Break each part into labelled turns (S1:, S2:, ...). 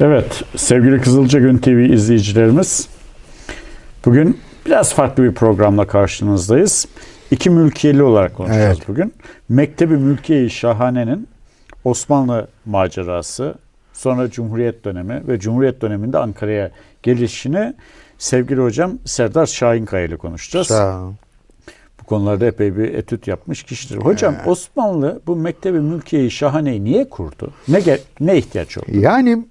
S1: Evet, sevgili Kızılca Gün TV izleyicilerimiz, bugün biraz farklı bir programla karşınızdayız. İki mülkiyeli olarak konuşacağız
S2: Evet.
S1: bugün. Mektebi Mülkiye-i Şahane'nin Osmanlı macerası, sonra Cumhuriyet dönemi ve Cumhuriyet döneminde Ankara'ya gelişini sevgili hocam Serdar Şahinkaya ile konuşacağız.
S2: Sağ ol.
S1: Bu konularda epey bir etüt yapmış kişidir. Hocam Osmanlı bu Mektebi Mülkiye-i Şahane'yi niye kurdu? Ne ne ihtiyaç oldu?
S2: Yani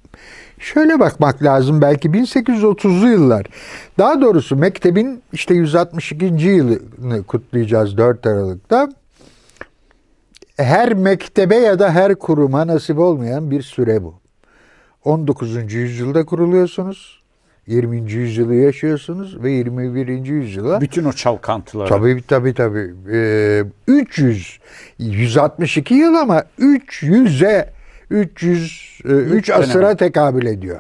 S2: şöyle bakmak lazım belki 1830'lu yıllar. Daha doğrusu mektebin işte 162. yılını kutlayacağız 4 Aralık'ta. Her mektebe ya da her kuruma nasip olmayan bir süre bu. 19. yüzyılda kuruluyorsunuz. 20. yüzyılı yaşıyorsunuz ve 21. yüzyıla
S1: Bütün o çalkantıları.
S2: Tabii tabii tabii. Ee, 300 162 yıl ama 300'e 300 e, 3
S1: döneme.
S2: asıra tekabül ediyor.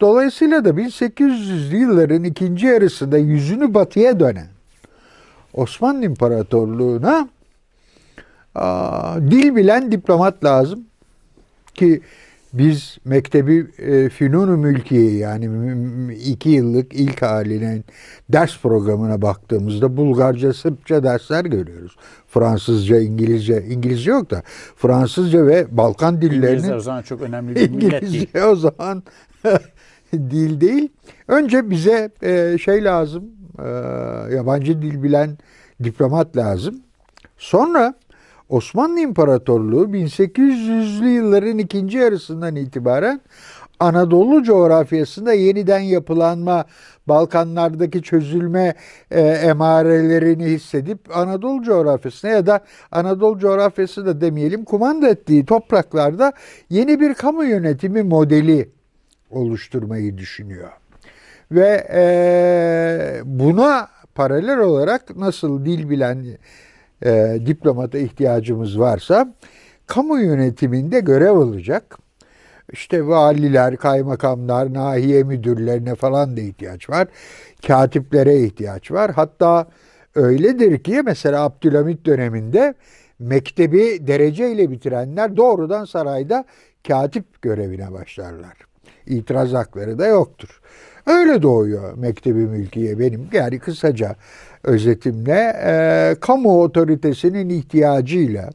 S2: Dolayısıyla da 1800'lü yılların ikinci yarısında yüzünü batıya dönen Osmanlı İmparatorluğu'na aa, dil bilen diplomat lazım ki biz Mektebi e, Fünun-u Mülkiye yani iki yıllık ilk halinin ders programına baktığımızda Bulgarca, Sırpça dersler görüyoruz. Fransızca, İngilizce, İngilizce yok da Fransızca ve Balkan dillerinin
S1: o zaman çok önemli bir millet değil.
S2: İngilizce o zaman dil değil. Önce bize e, şey lazım, e, yabancı dil bilen diplomat lazım. Sonra Osmanlı İmparatorluğu 1800'lü yılların ikinci yarısından itibaren Anadolu coğrafyasında yeniden yapılanma, Balkanlardaki çözülme e, emarelerini hissedip Anadolu coğrafyasına ya da Anadolu coğrafyası da demeyelim kumanda ettiği topraklarda yeni bir kamu yönetimi modeli oluşturmayı düşünüyor. Ve e, buna paralel olarak nasıl dil bilen e, diplomata ihtiyacımız varsa kamu yönetiminde görev alacak. İşte valiler, kaymakamlar, nahiye müdürlerine falan da ihtiyaç var. Katiplere ihtiyaç var. Hatta öyledir ki mesela Abdülhamit döneminde mektebi dereceyle bitirenler doğrudan sarayda katip görevine başlarlar. İtiraz hakları da yoktur. Öyle doğuyor Mektebi Mülkiye benim yani kısaca özetimle e, kamu otoritesinin ihtiyacıyla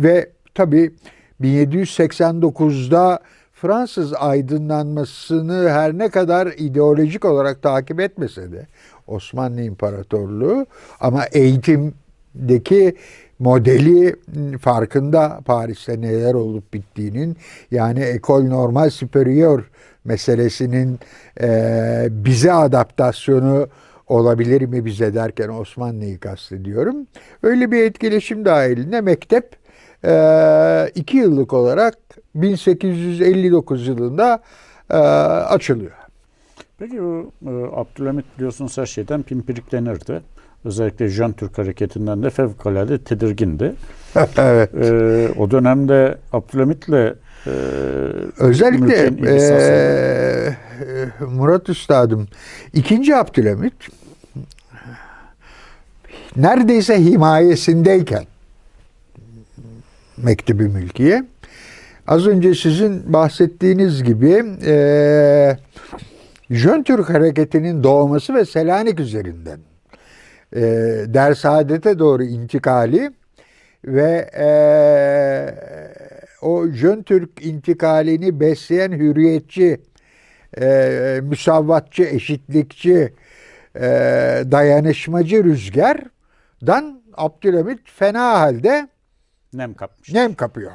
S2: ve tabi 1789'da Fransız aydınlanmasını her ne kadar ideolojik olarak takip etmese de Osmanlı İmparatorluğu ama eğitimdeki modeli farkında Paris'te neler olup bittiğinin yani ekol normal superior meselesinin e, bize adaptasyonu olabilir mi bize derken Osmanlı'yı kastediyorum. Öyle bir etkileşim dahilinde mektep e, iki yıllık olarak 1859 yılında e, açılıyor.
S1: Peki bu e, Abdülhamit biliyorsunuz her şeyden pimpiriklenirdi. Özellikle Jön Türk hareketinden de fevkalade tedirgindi.
S2: evet.
S1: E, o dönemde Abdülhamit'le e,
S2: Özellikle eee, Murat Üstadım ikinci Abdülhamit neredeyse himayesindeyken Mektebi Mülkiye. Az önce sizin bahsettiğiniz gibi eee Jön Türk hareketinin doğması ve Selanik üzerinden e, Dersaadet'e doğru intikali ve e, o Jön Türk intikalini besleyen hürriyetçi, e, müsavvatçı, eşitlikçi, e, dayanışmacı rüzgardan Abdülhamit fena halde
S1: nem kapmış.
S2: nem kapıyor.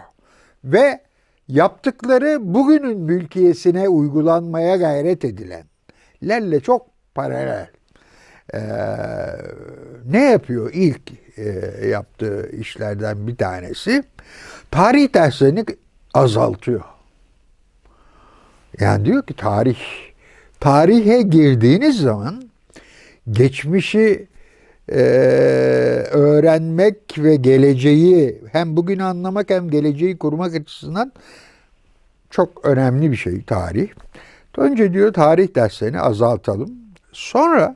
S2: Ve yaptıkları bugünün mülkiyesine uygulanmaya gayret edilenlerle çok paralel. Ee, ne yapıyor ilk e, yaptığı işlerden bir tanesi? Tarih derslerini azaltıyor. Yani diyor ki tarih, tarihe girdiğiniz zaman geçmişi e, öğrenmek ve geleceği hem bugün anlamak hem geleceği kurmak açısından çok önemli bir şey tarih. Önce diyor tarih derslerini azaltalım. Sonra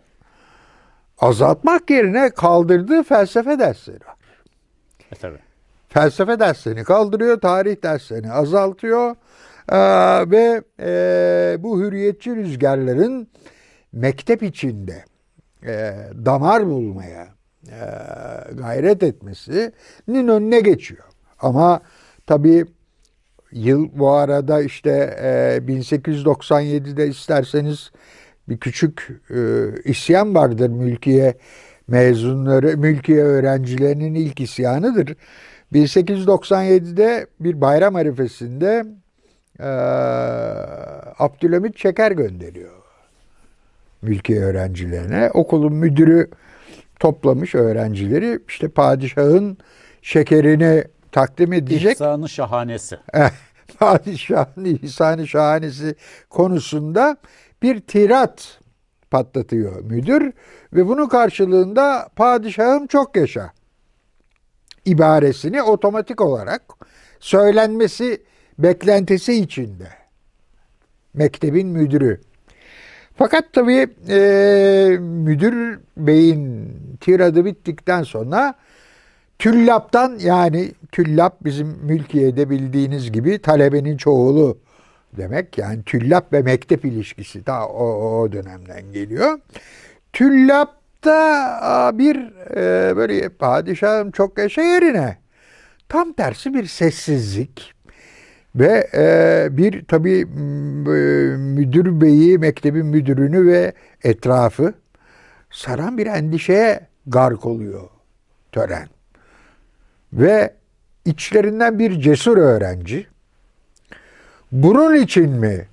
S2: azaltmak yerine kaldırdığı felsefe dersleri var.
S1: E, tabii.
S2: Felsefe derslerini kaldırıyor, tarih derslerini azaltıyor. Aa, ve e, bu hürriyetçi rüzgarların mektep içinde e, damar bulmaya e, gayret etmesinin önüne geçiyor. Ama tabii yıl bu arada işte e, 1897'de isterseniz bir küçük e, isyan vardır mülkiye mezunları, mülkiye öğrencilerinin ilk isyanıdır. 1897'de bir bayram arifesinde e, Abdülhamit Şeker gönderiyor mülkiye öğrencilerine. Okulun müdürü toplamış öğrencileri işte padişahın şekerini takdim edecek.
S1: İhsanı şahanesi.
S2: Eh, Padişahın ihsanı şahanesi konusunda bir tirat patlatıyor müdür ve bunun karşılığında padişahım çok yaşa ibaresini otomatik olarak söylenmesi beklentisi içinde mektebin müdürü. Fakat tabii e, müdür beyin tiradı bittikten sonra Tüllap'tan yani tüllap bizim mülkiyede bildiğiniz gibi talebenin çoğulu demek. Yani tüllap ve mektep ilişkisi daha o, o dönemden geliyor. Tüllap'ta bir e, böyle padişahım çok yaşa yerine tam tersi bir sessizlik ve e, bir tabii e, müdür beyi, mektebin müdürünü ve etrafı saran bir endişeye gark oluyor tören. Ve içlerinden bir cesur öğrenci bunun için mi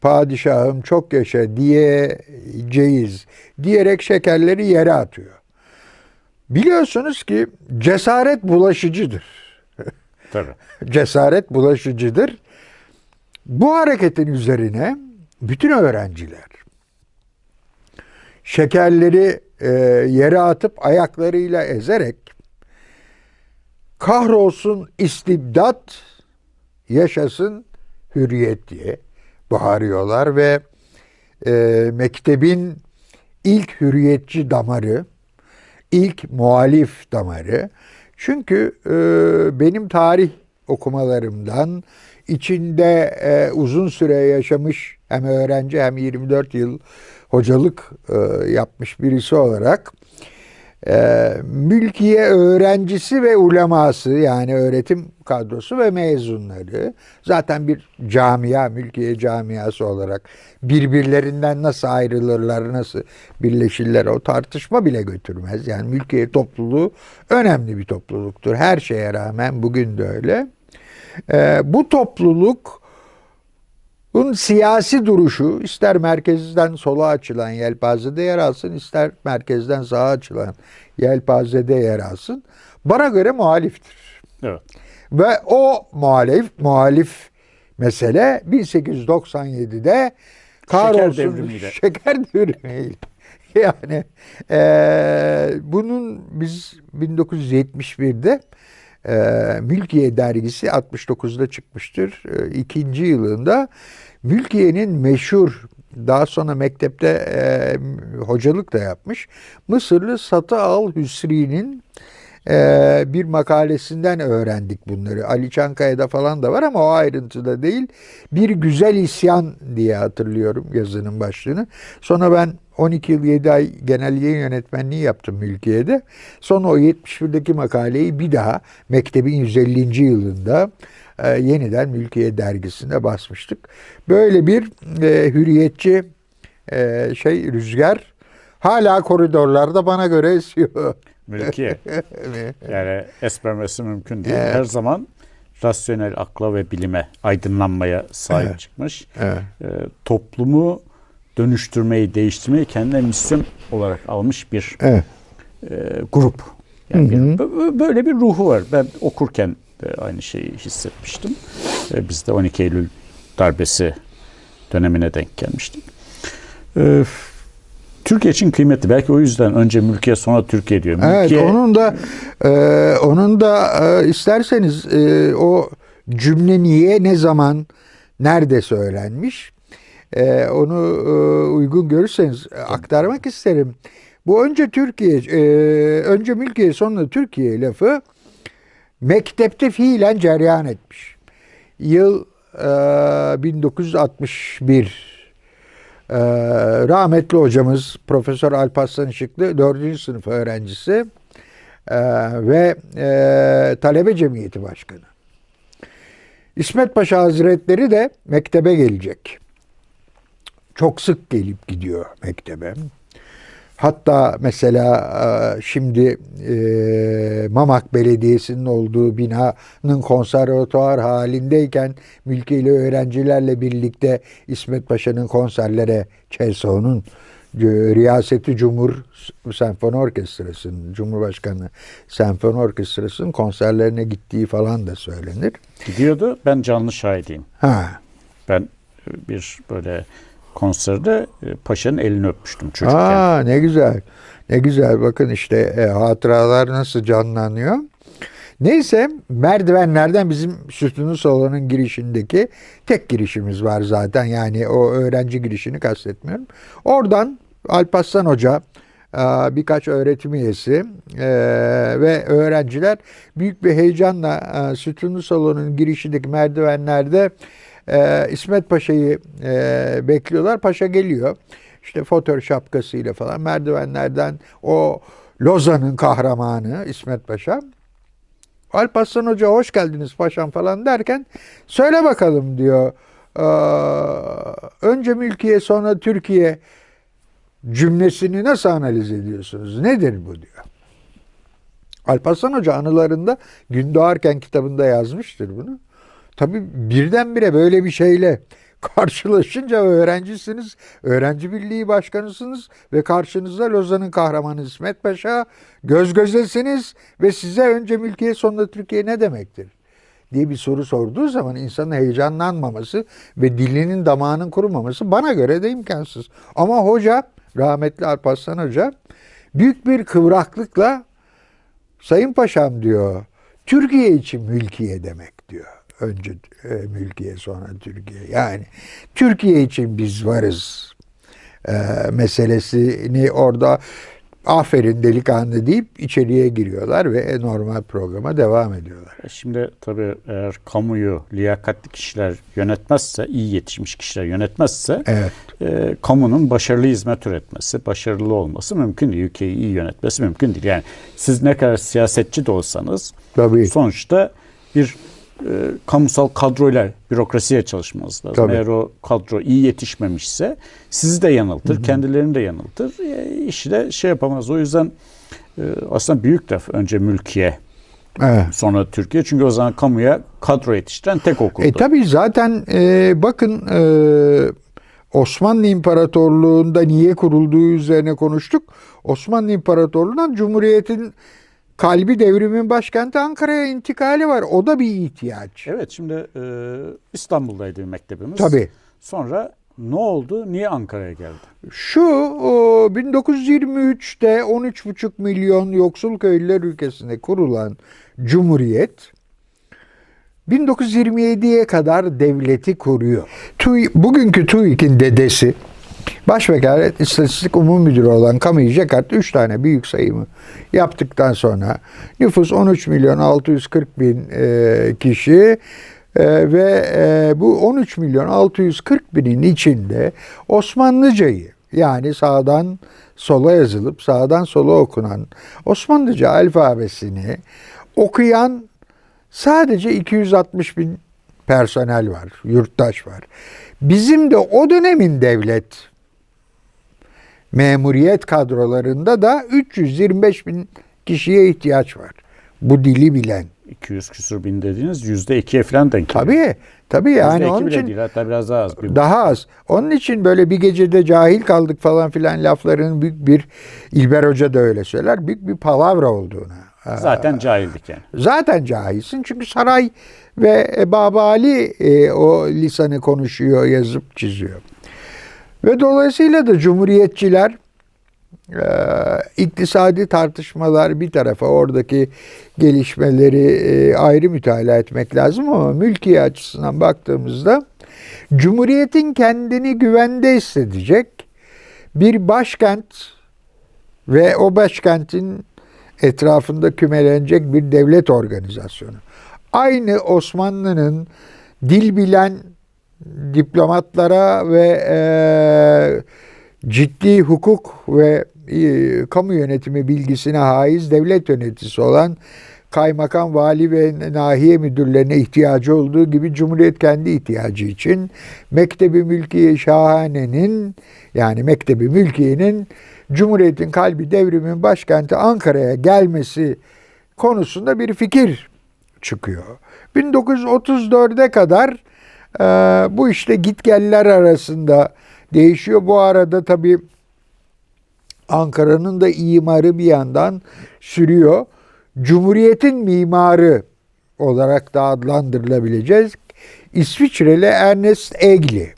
S2: padişahım çok yaşa diyeceğiz diyerek şekerleri yere atıyor. Biliyorsunuz ki cesaret bulaşıcıdır.
S1: Tabii.
S2: cesaret bulaşıcıdır. Bu hareketin üzerine bütün öğrenciler şekerleri e, yere atıp ayaklarıyla ezerek kahrolsun istibdat, yaşasın hürriyet diye bağırıyorlar ve e, mektebin ilk hürriyetçi damarı, ilk muhalif damarı. Çünkü e, benim tarih okumalarımdan içinde e, uzun süre yaşamış hem öğrenci hem 24 yıl hocalık e, yapmış birisi olarak e, mülkiye öğrencisi ve uleması yani öğretim kadrosu ve mezunları zaten bir camia, mülkiye camiası olarak birbirlerinden nasıl ayrılırlar, nasıl birleşirler o tartışma bile götürmez. Yani mülkiye topluluğu önemli bir topluluktur. Her şeye rağmen bugün de öyle. E, bu topluluk bunun siyasi duruşu ister merkezden sola açılan yelpazede yer alsın, ister merkezden sağa açılan yelpazede yer alsın. Bana göre muhaliftir.
S1: Evet.
S2: Ve o muhalif, muhalif mesele 1897'de kahrolsun
S1: devrimiyle.
S2: şeker devrimiyle. Yani eee, bunun biz 1971'de eee Mülkiye dergisi 69'da çıkmıştır. Eee, ikinci yılında Mülkiye'nin meşhur daha sonra mektepte eee, hocalık da yapmış. Mısırlı Satı Al Hüsri'nin eee, bir makalesinden öğrendik bunları. Ali Çankaya'da falan da var ama o ayrıntıda değil. Bir güzel isyan diye hatırlıyorum yazının başlığını. Sonra ben 12 yıl 7 ay genel yayın yönetmenliği yaptım Mülkiye'de. Sonra o 71'deki makaleyi bir daha mektebin 150. yılında e, yeniden Mülkiye dergisinde basmıştık. Böyle bir e, hürriyetçi e, şey rüzgar hala koridorlarda bana göre esiyor.
S1: Mülkiye.
S2: Evet.
S1: Yani esmermesi mümkün değil. Her zaman rasyonel akla ve bilime, aydınlanmaya sahip
S2: Evet.
S1: çıkmış.
S2: Evet.
S1: Ee, toplumu dönüştürmeyi, değiştirmeyi kendine misyon olarak almış bir
S2: Evet.
S1: e, grup. Yani
S2: Hı hı.
S1: bir- bö- böyle bir ruhu var. Ben okurken de aynı şeyi hissetmiştim. E, biz de 12 Eylül darbesi dönemine denk gelmiştik. E, Türkiye için kıymetli. Belki o yüzden önce mülkiye sonra Türkiye diyor.
S2: Evet,
S1: Mülkiye,
S2: onun da e, onun da e, isterseniz e, o cümle niye, ne zaman, nerede söylenmiş, e, onu e, uygun görürseniz e, aktarmak isterim. Bu önce Türkiye, e, önce mülkiye sonra Türkiye lafı mektepte fiilen cereyan etmiş. Yıl e, 1961. E, rahmetli hocamız Profesör Alparslan Işıklı 4. sınıf öğrencisi e, ve e, Talebe Cemiyeti Başkanı. İsmet Paşa Hazretleri de mektebe gelecek. Çok sık gelip gidiyor mektebe. Hatta mesela e, şimdi e, Mamak Belediyesi'nin olduğu binanın konservatuar halindeyken mülkiyle öğrencilerle birlikte İsmet Paşa'nın konserlere Çelso'nun e, Riyaseti Cumhur Senfoni Orkestrası'nın, Cumhurbaşkanı Senfoni Orkestrası'nın konserlerine gittiği falan da söylenir.
S1: Gidiyordu. Ben canlı şahidiyim.
S2: Ha,
S1: Ben bir böyle konserde e, paşanın elini öpmüştüm çocukken.
S2: Aa ne güzel. Ne güzel bakın işte e, hatıralar nasıl canlanıyor. Neyse merdivenlerden bizim sütunlu salonun girişindeki tek girişimiz var zaten. Yani o öğrenci girişini kastetmiyorum. Oradan Alparslan Hoca e, birkaç öğretim üyesi e, ve öğrenciler büyük bir heyecanla sütunlu salonun girişindeki merdivenlerde e, İsmet Paşa'yı e, bekliyorlar. Paşa geliyor. İşte fotör şapkasıyla falan merdivenlerden o Lozan'ın kahramanı İsmet Paşa. Alparslan Hoca hoş geldiniz paşam falan derken söyle bakalım diyor. Ee, önce mülkiye sonra Türkiye cümlesini nasıl analiz ediyorsunuz? Nedir bu diyor. Alparslan Hoca anılarında Gün Doğarken kitabında yazmıştır bunu. Tabii birdenbire böyle bir şeyle karşılaşınca öğrencisiniz, öğrenci birliği başkanısınız ve karşınızda Lozan'ın kahramanı İsmet Paşa, göz gözesiniz ve size önce mülkiye sonra Türkiye ne demektir? diye bir soru sorduğu zaman insanın heyecanlanmaması ve dilinin damağının kurumaması bana göre de imkansız. Ama hoca, rahmetli Alparslan Hoca büyük bir kıvraklıkla Sayın Paşam diyor, Türkiye için mülkiye demek diyor. Önce e, mülkiye sonra Türkiye. Yani Türkiye için biz varız e, meselesini orada aferin delikanlı deyip içeriye giriyorlar ve normal programa devam ediyorlar.
S1: E Şimdi tabii eğer kamuyu liyakatli kişiler yönetmezse, iyi yetişmiş kişiler yönetmezse
S2: Evet.
S1: e, kamunun başarılı hizmet üretmesi, başarılı olması mümkün değil. Ülkeyi iyi yönetmesi mümkün değil. Yani siz ne kadar siyasetçi de olsanız
S2: Tabii.
S1: sonuçta bir e, kamusal kadroyla bürokrasiye çalışmanız lazım.
S2: Tabii.
S1: Eğer o kadro iyi yetişmemişse sizi de yanıltır, kendilerini de yanıltır. E, işi de şey yapamaz. O yüzden e, aslında büyük laf önce mülkiye
S2: Evet.
S1: sonra Türkiye. Çünkü o zaman kamuya kadro yetiştiren tek okuldu.
S2: E tabi zaten e, bakın e, Osmanlı İmparatorluğu'nda niye kurulduğu üzerine konuştuk. Osmanlı İmparatorluğu'ndan Cumhuriyet'in kalbi devrimin başkenti Ankara'ya intikali var. O da bir ihtiyaç.
S1: Evet şimdi e, İstanbul'daydı mektebimiz.
S2: Tabii.
S1: Sonra ne oldu? Niye Ankara'ya geldi?
S2: Şu o, 1923'te 13,5 milyon yoksul köylüler ülkesinde kurulan Cumhuriyet 1927'ye kadar devleti kuruyor. TÜİ, bugünkü TÜİK'in dedesi Başvekalet İstatistik Umum Müdürü olan Camille Jacquard 3 tane büyük sayımı yaptıktan sonra nüfus 13 milyon 640 bin e, kişi e, ve e, bu 13 milyon 640 binin içinde Osmanlıcayı yani sağdan sola yazılıp sağdan sola okunan Osmanlıca alfabesini okuyan sadece 260 bin personel var, yurttaş var. Bizim de o dönemin devlet memuriyet kadrolarında da 325 bin kişiye ihtiyaç var. Bu dili bilen.
S1: 200 küsur bin dediğiniz yüzde ikiye falan denk geliyor.
S2: Tabii, tabii yani onun için
S1: değil hatta biraz daha az. Bir
S2: daha az. Onun için böyle bir gecede cahil kaldık falan filan lafların büyük bir İlber Hoca da öyle söyler. Büyük bir palavra olduğuna.
S1: Zaten cahildik yani.
S2: Zaten cahilsin çünkü saray ve Baba Ali e, o lisanı konuşuyor, yazıp çiziyor. Ve dolayısıyla da cumhuriyetçiler e, iktisadi tartışmalar bir tarafa oradaki gelişmeleri e, ayrı mütalaa etmek lazım ama mülkiye açısından baktığımızda Cumhuriyetin kendini güvende hissedecek bir başkent ve o başkentin etrafında kümelenecek bir devlet organizasyonu. Aynı Osmanlı'nın dil bilen diplomatlara ve e, ciddi hukuk ve e, kamu yönetimi bilgisine haiz devlet yöneticisi olan kaymakam, vali ve nahiye müdürlerine ihtiyacı olduğu gibi Cumhuriyet kendi ihtiyacı için Mektebi Mülkiye Şahane'nin yani Mektebi Mülkiye'nin Cumhuriyet'in kalbi devrimin başkenti Ankara'ya gelmesi konusunda bir fikir çıkıyor. 1934'e kadar e, bu işte gitgeller arasında değişiyor. Bu arada tabii Ankara'nın da imarı bir yandan sürüyor. Cumhuriyet'in mimarı olarak da adlandırılabilecek İsviçreli Ernest Egli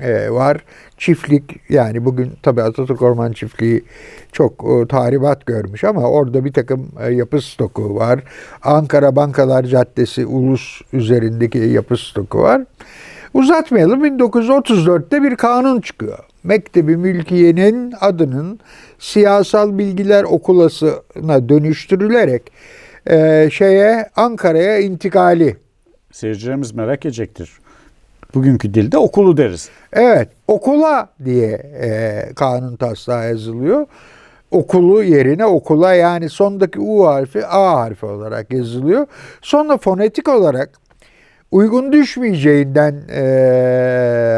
S2: e, var. Çiftlik yani bugün tabii Atatürk Orman Çiftliği çok e, tahribat görmüş ama orada bir takım e, yapı stoku var. Ankara Bankalar Caddesi Ulus üzerindeki yapı stoku var. Uzatmayalım 1934'te bir kanun çıkıyor. Mektebi Mülkiye'nin adının siyasal bilgiler okulasına dönüştürülerek e, şeye Ankara'ya intikali
S1: Seyircilerimiz merak edecektir. Bugünkü dilde okulu deriz.
S2: Evet, okula diye e, kanun taslağı yazılıyor. Okulu yerine okula yani sondaki U harfi A harfi olarak yazılıyor. Sonra fonetik olarak uygun düşmeyeceğinden e,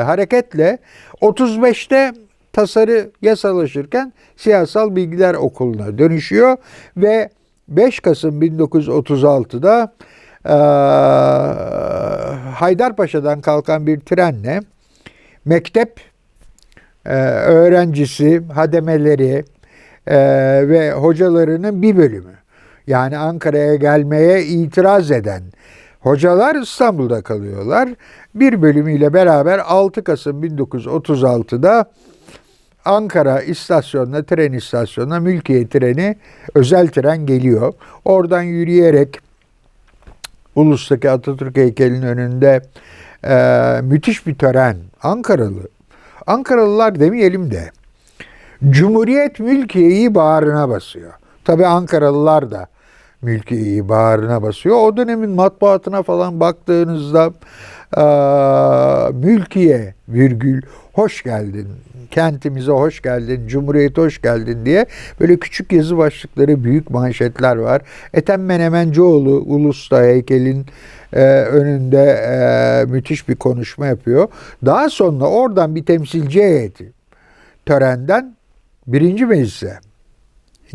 S2: hareketle 35'te tasarı yasalaşırken siyasal bilgiler okuluna dönüşüyor ve 5 Kasım 1936'da e, Haydarpaşa'dan kalkan bir trenle mektep e, öğrencisi, hademeleri e, ve hocalarının bir bölümü yani Ankara'ya gelmeye itiraz eden hocalar İstanbul'da kalıyorlar. Bir bölümüyle beraber 6 Kasım 1936'da Ankara istasyonuna, tren istasyonuna mülkiye treni, özel tren geliyor. Oradan yürüyerek Ulus'taki Atatürk heykelinin önünde e, müthiş bir tören. Ankaralı. Ankaralılar demeyelim de Cumhuriyet mülkiyeyi bağrına basıyor. Tabi Ankaralılar da mülkiyeyi bağrına basıyor. O dönemin matbuatına falan baktığınızda e, mülkiye virgül hoş geldin, kentimize hoş geldin, cumhuriyete hoş geldin diye böyle küçük yazı başlıkları, büyük manşetler var. Ethem Menemencioğlu Ulus'ta heykelin e, önünde e, müthiş bir konuşma yapıyor. Daha sonra oradan bir temsilci heyeti törenden birinci meclise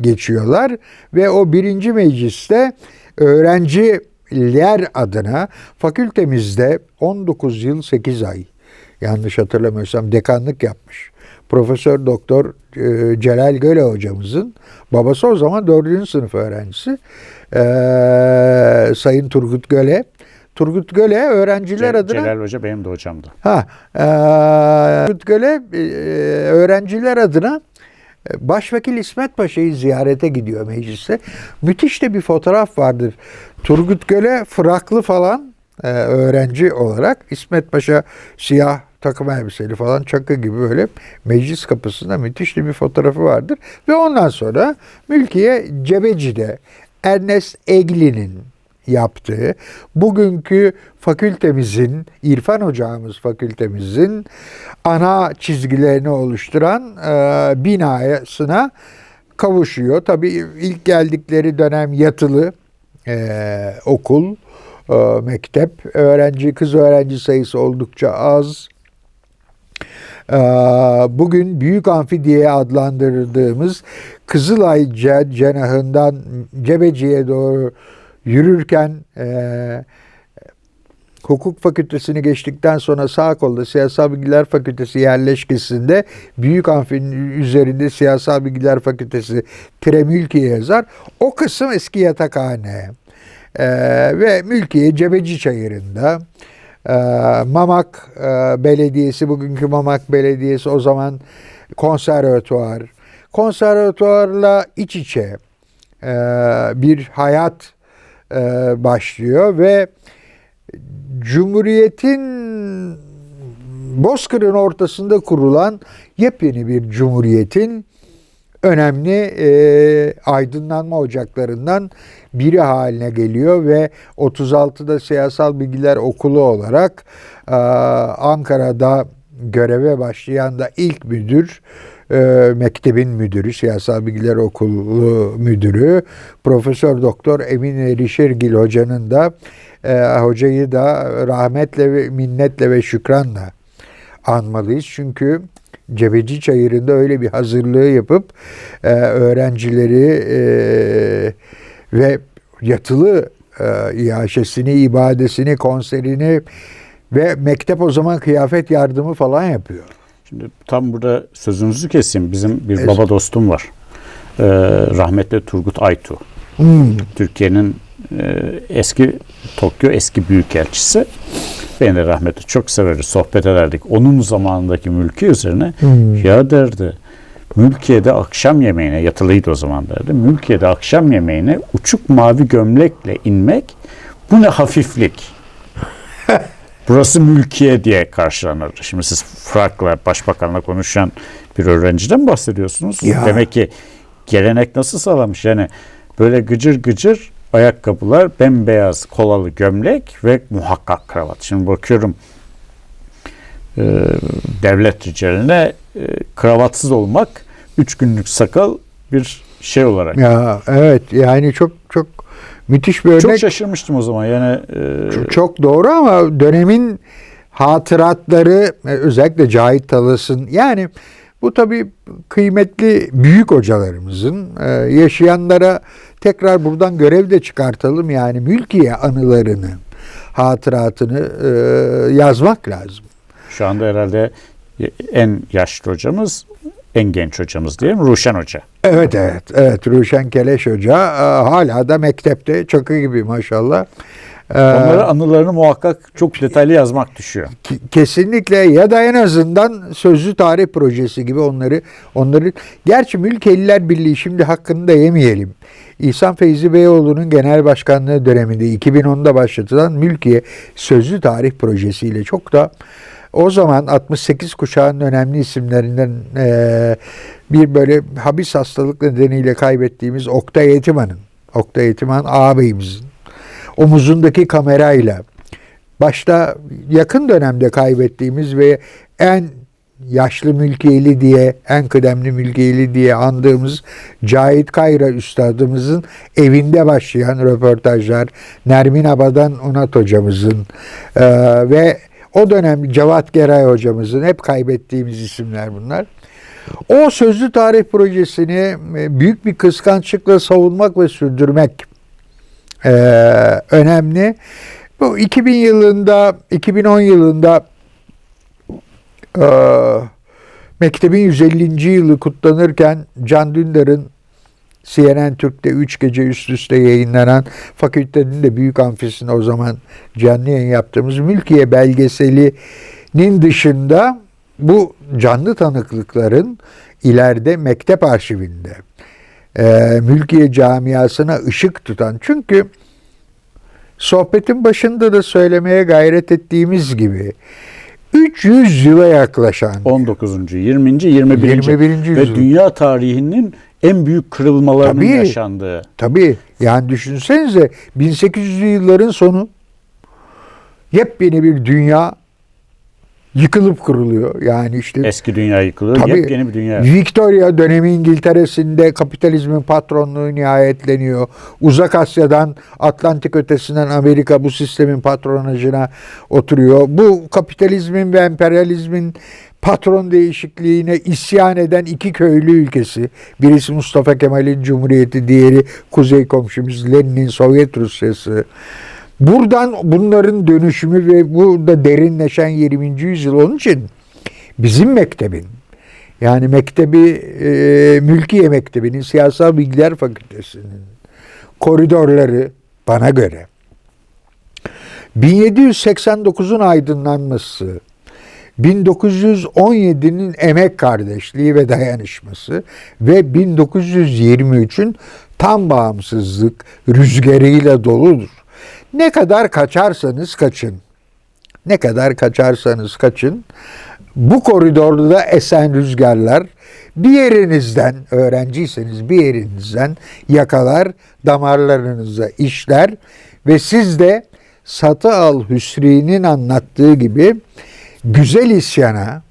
S2: geçiyorlar ve o birinci mecliste öğrenciler adına fakültemizde 19 yıl 8 ay yanlış hatırlamıyorsam dekanlık yapmış. Profesör Doktor e, Celal Göle hocamızın babası o zaman 4. sınıf öğrencisi e, Sayın Turgut Göle. Turgut Göle öğrenciler
S1: Ce-
S2: adına
S1: Celal Hoca benim de hocamdı.
S2: Ha, e, Turgut Göle e, öğrenciler adına Başvekil İsmet Paşa'yı ziyarete gidiyor meclise. Müthiş de bir fotoğraf vardır. Turgut Göle fraklı falan e, öğrenci olarak İsmet Paşa siyah takım elbiseli falan çakı gibi böyle meclis kapısında müthiş de bir fotoğrafı vardır. Ve ondan sonra Mülkiye Cebeci'de Ernest Egli'nin yaptığı bugünkü fakültemizin, İrfan Ocağımız fakültemizin ana çizgilerini oluşturan e, binasına kavuşuyor. Tabii ilk geldikleri dönem yatılı e, okul, e, mektep. Öğrenci, kız öğrenci sayısı oldukça az. E, Bugün Büyük Amfi diye adlandırdığımız Kızılay ce- cenahından Cebeci'ye doğru yürürken e, hukuk fakültesini geçtikten sonra sağ kolda Siyasal Bilgiler Fakültesi yerleşkesinde Büyük Amfi'nin üzerinde Siyasal Bilgiler Fakültesi Tremülkiye yazar. O kısım eski yatakhane. E, ve Mülkiye Cebeci Çayırı'nda e, Mamak e, Belediyesi, bugünkü Mamak Belediyesi o zaman konservatuar. Konservatuarla iç içe e, bir hayat e, başlıyor ve Cumhuriyet'in Bozkır'ın ortasında kurulan yepyeni bir cumhuriyetin önemli e, aydınlanma ocaklarından biri haline geliyor ve 36'da Siyasal Bilgiler Okulu olarak e, Ankara'da göreve başlayan da ilk müdür e, mektebin müdürü, Siyasal Bilgiler Okulu müdürü Profesör Doktor Emin Erişirgil hocanın da e, hocayı da rahmetle ve minnetle ve şükranla anmalıyız. Çünkü Cebeci Çayırı'nda öyle bir hazırlığı yapıp e, öğrencileri e, ve yatılı e, iaşesini, ibadesini, konserini ve mektep o zaman kıyafet yardımı falan yapıyor.
S1: Şimdi tam burada sözünüzü keseyim. Bizim bir baba dostum var. Ee, rahmetli Turgut Aytu.
S2: Hmm.
S1: Türkiye'nin e, eski Tokyo eski büyükelçisi. Beni de rahmetli çok severiz. Sohbet ederdik. Onun zamanındaki mülki üzerine
S2: Hmm.
S1: ya derdi Mülkiye'de akşam yemeğine yatılıydı o zaman derdi. Mülkiye'de akşam yemeğine uçuk mavi gömlekle inmek bu ne hafiflik. Burası mülkiye diye karşılanır. Şimdi siz Frak'la başbakanla konuşan bir öğrenciden bahsediyorsunuz.
S2: Ya.
S1: Demek ki gelenek nasıl sağlamış? Yani böyle gıcır gıcır ayakkabılar, bembeyaz kolalı gömlek ve muhakkak kravat. Şimdi bakıyorum e, devlet ricaline e, kravatsız olmak üç günlük sakal bir şey olarak.
S2: Ya evet yani çok çok müthiş bir örnek.
S1: Çok şaşırmıştım o zaman yani. e,
S2: Çok- doğru ama dönemin hatıratları e, özellikle Cahit Talas'ın yani bu tabii kıymetli büyük hocalarımızın e, yaşayanlara tekrar buradan görev de çıkartalım yani mülkiye anılarını hatıratını e, yazmak lazım.
S1: Şu anda herhalde en yaşlı hocamız, en genç hocamız diyelim Ruşen Hoca.
S2: Evet evet evet Ruşen Keleş Hoca e, hala da mektepte çakı gibi maşallah. E,
S1: Onlara anılarını muhakkak çok detaylı yazmak düşüyor.
S2: Kesinlikle ya da en azından sözlü tarih projesi gibi onları onları gerçi Mülkeliler Birliği şimdi hakkını da yemeyelim. İhsan Feyzi Beyoğlu'nun genel başkanlığı döneminde 2010'da başlatılan Mülkiye Sözlü Tarih projesiyle çok da o zaman 68 kuşağının önemli isimlerinden eee, bir böyle habis hastalık nedeniyle kaybettiğimiz Oktay Yetiman'ın, Oktay Yetiman ağabeyimizin omuzundaki kamerayla başta yakın dönemde kaybettiğimiz ve en yaşlı mülkiyeli diye, en kıdemli mülkiyeli diye andığımız Cahit Kayra Üstadımızın evinde başlayan röportajlar, Nermin Abadan Unat hocamızın eee, ve o dönem Cevat Geray hocamızın hep kaybettiğimiz isimler bunlar. O sözlü tarih projesini e, büyük bir kıskançlıkla savunmak ve sürdürmek e, önemli. Bu 2000 yılında, 2010 yılında e, mektebin 150. yılı kutlanırken Can Dündar'ın CNN Türk'te 3 gece üst üste yayınlanan fakültenin de büyük amfisinde o zaman canlı yayın yaptığımız Mülkiye belgeselinin dışında bu canlı tanıklıkların ileride mektep arşivinde e, Mülkiye camiasına ışık tutan çünkü sohbetin başında da söylemeye gayret ettiğimiz gibi 300 yıla yaklaşan
S1: 19. 20. 21.
S2: 21.
S1: ve dünya tarihinin en büyük kırılmalarının
S2: Tabii.
S1: yaşandığı.
S2: Tabii yani düşünsenize 1800'lü yılların sonu yepyeni bir dünya yıkılıp kuruluyor. Yani işte
S1: Eski dünya yıkılıyor.
S2: Tabii.
S1: Yepyeni bir dünya.
S2: Victoria dönemi İngiltere'sinde kapitalizmin patronluğu nihayetleniyor. Uzak Asya'dan Atlantik ötesinden Amerika bu sistemin patronajına oturuyor. Bu kapitalizmin ve emperyalizmin patron değişikliğine isyan eden iki köylü ülkesi. Birisi Mustafa Kemal'in Cumhuriyeti, diğeri kuzey komşumuz Lenin'in Sovyet Rusyası. Buradan bunların dönüşümü ve burada derinleşen 20. yüzyıl onun için bizim mektebin yani mektebi e, Mülkiye Mektebi'nin Siyasal Bilgiler Fakültesi'nin koridorları bana göre 1789'un aydınlanması, 1917'nin emek kardeşliği ve dayanışması ve 1923'ün tam bağımsızlık rüzgarıyla doludur. Ne kadar kaçarsanız kaçın. Ne kadar kaçarsanız kaçın. bu koridorda esen rüzgarlar bir yerinizden öğrenciyseniz bir yerinizden yakalar damarlarınıza işler ve siz de Satı Al Hüsri'nin anlattığı gibi güzel isyana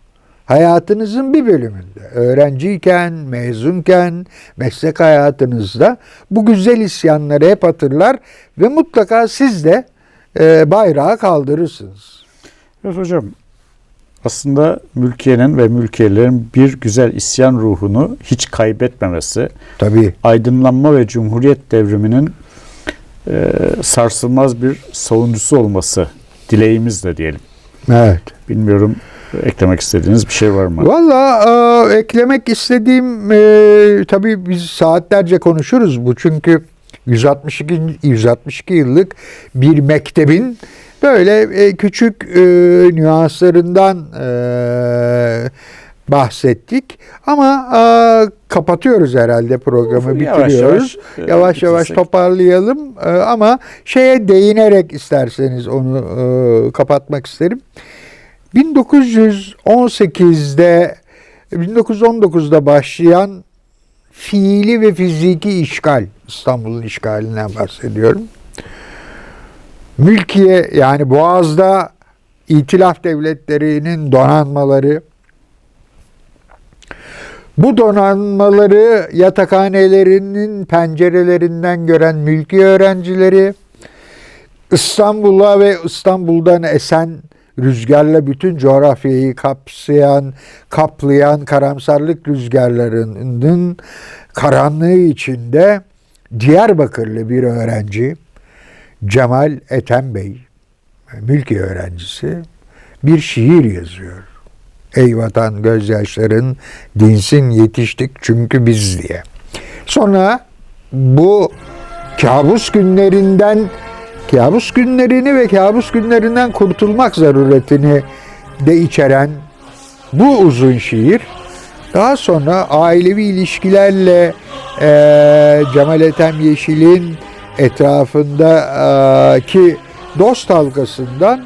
S2: hayatınızın bir bölümünde öğrenciyken, mezunken, meslek hayatınızda bu güzel isyanları hep hatırlar ve mutlaka siz de e, bayrağı kaldırırsınız.
S1: Evet hocam. Aslında mülkiyenin ve mülkiyelerin bir güzel isyan ruhunu hiç kaybetmemesi,
S2: Tabii.
S1: aydınlanma ve cumhuriyet devriminin e, sarsılmaz bir savunucusu olması dileğimizle diyelim.
S2: Evet.
S1: Bilmiyorum eklemek istediğiniz bir şey var mı?
S2: Valla e, eklemek istediğim e, tabii biz saatlerce konuşuruz bu çünkü 162 162 yıllık bir mektebin böyle e, küçük e, nüanslarından e, bahsettik ama e, kapatıyoruz herhalde programı
S1: Yavaş
S2: bitiriyoruz.
S1: yavaş, e,
S2: Yavaş yavaş
S1: bitirsek.
S2: toparlayalım E, ama şeye değinerek isterseniz onu e, kapatmak isterim. 1918'de 1919'da başlayan fiili ve fiziki işgal İstanbul'un işgalinden bahsediyorum. Mülkiye yani Boğaz'da İtilaf devletlerinin donanmaları bu donanmaları yatakhanelerinin pencerelerinden gören mülki öğrencileri İstanbul'a ve İstanbul'dan esen rüzgarla bütün coğrafyayı kapsayan, kaplayan karamsarlık rüzgarlarının karanlığı içinde Diyarbakırlı bir öğrenci Cemal Ethem Bey, mülki öğrencisi bir şiir yazıyor. Ey vatan gözyaşların dinsin yetiştik çünkü biz diye. Sonra bu kabus günlerinden kabus günlerini ve kabus günlerinden kurtulmak zaruretini de içeren bu uzun şiir daha sonra ailevi ilişkilerle eee Cemal Ethem Yeşil'in etrafındaki dost halkasından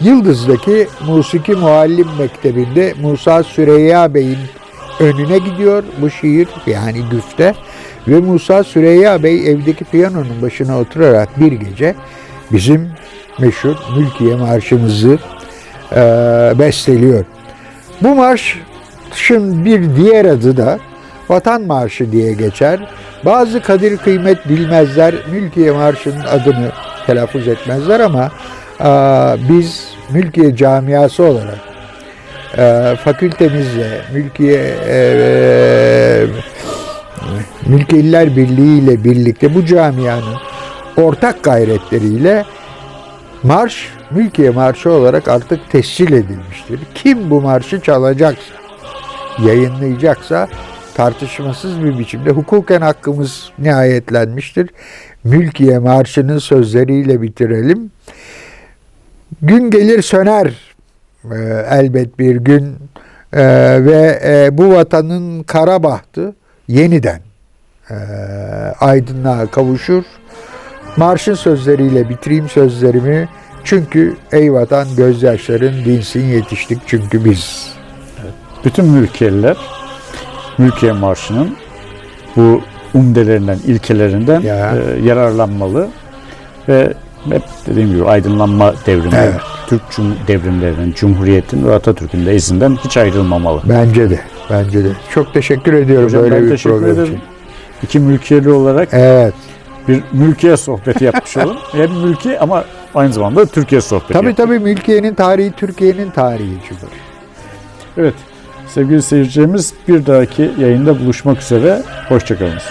S2: Yıldız'daki Musiki Muallim Mektebi'nde Musa Süreyya Bey'in önüne gidiyor bu şiir yani güfte ve Musa Süreyya Bey evdeki piyanonun başına oturarak bir gece bizim meşhur Mülkiye Marşımızı eee besteliyor. Bu marşın bir diğer adı da Vatan Marşı diye geçer. Bazı kadir kıymet bilmezler Mülkiye Marşı'nın adını telaffuz etmezler ama biz Mülkiye camiası olarak eee fakültemizle Mülkiye eee Mülkiyeliler Birliği ile birlikte bu camianın ortak gayretleriyle marş Mülkiye Marşı olarak artık tescil edilmiştir. Kim bu marşı çalacaksa, yayınlayacaksa tartışmasız bir biçimde hukuken hakkımız nihayetlenmiştir. Mülkiye Marşı'nın sözleriyle bitirelim. Gün gelir söner e, elbet bir gün e, ve e, bu vatanın kara bahtı yeniden e, aydınlığa kavuşur. Marşın sözleriyle bitireyim sözlerimi. Çünkü ey vatan gözyaşların dinsin yetiştik çünkü biz.
S1: Bütün mülkiyeliler Mülkiye Marşı'nın bu umdelerinden, ilkelerinden
S2: Ya.
S1: e, yararlanmalı ve hep dediğim gibi aydınlanma devrimi,
S2: Evet.
S1: Türk cum- devrimlerinin, Cumhuriyet'in ve Atatürk'ün de izinden hiç ayrılmamalı.
S2: Bence de. Bence de. Çok teşekkür ediyorum
S1: Hocam
S2: böyle bir
S1: teşekkür
S2: program
S1: ederim.
S2: için.
S1: İki mülkiyeli olarak
S2: Evet.
S1: bir mülkiye sohbeti yapmış olalım. Hem mülki ama aynı zamanda Türkiye sohbeti.
S2: Tabii
S1: yaptık.
S2: tabii mülkiyenin tarihi Türkiye'nin tarihi çünkü.
S1: Evet. Sevgili seyircilerimiz bir dahaki yayında buluşmak üzere. Hoşçakalınız.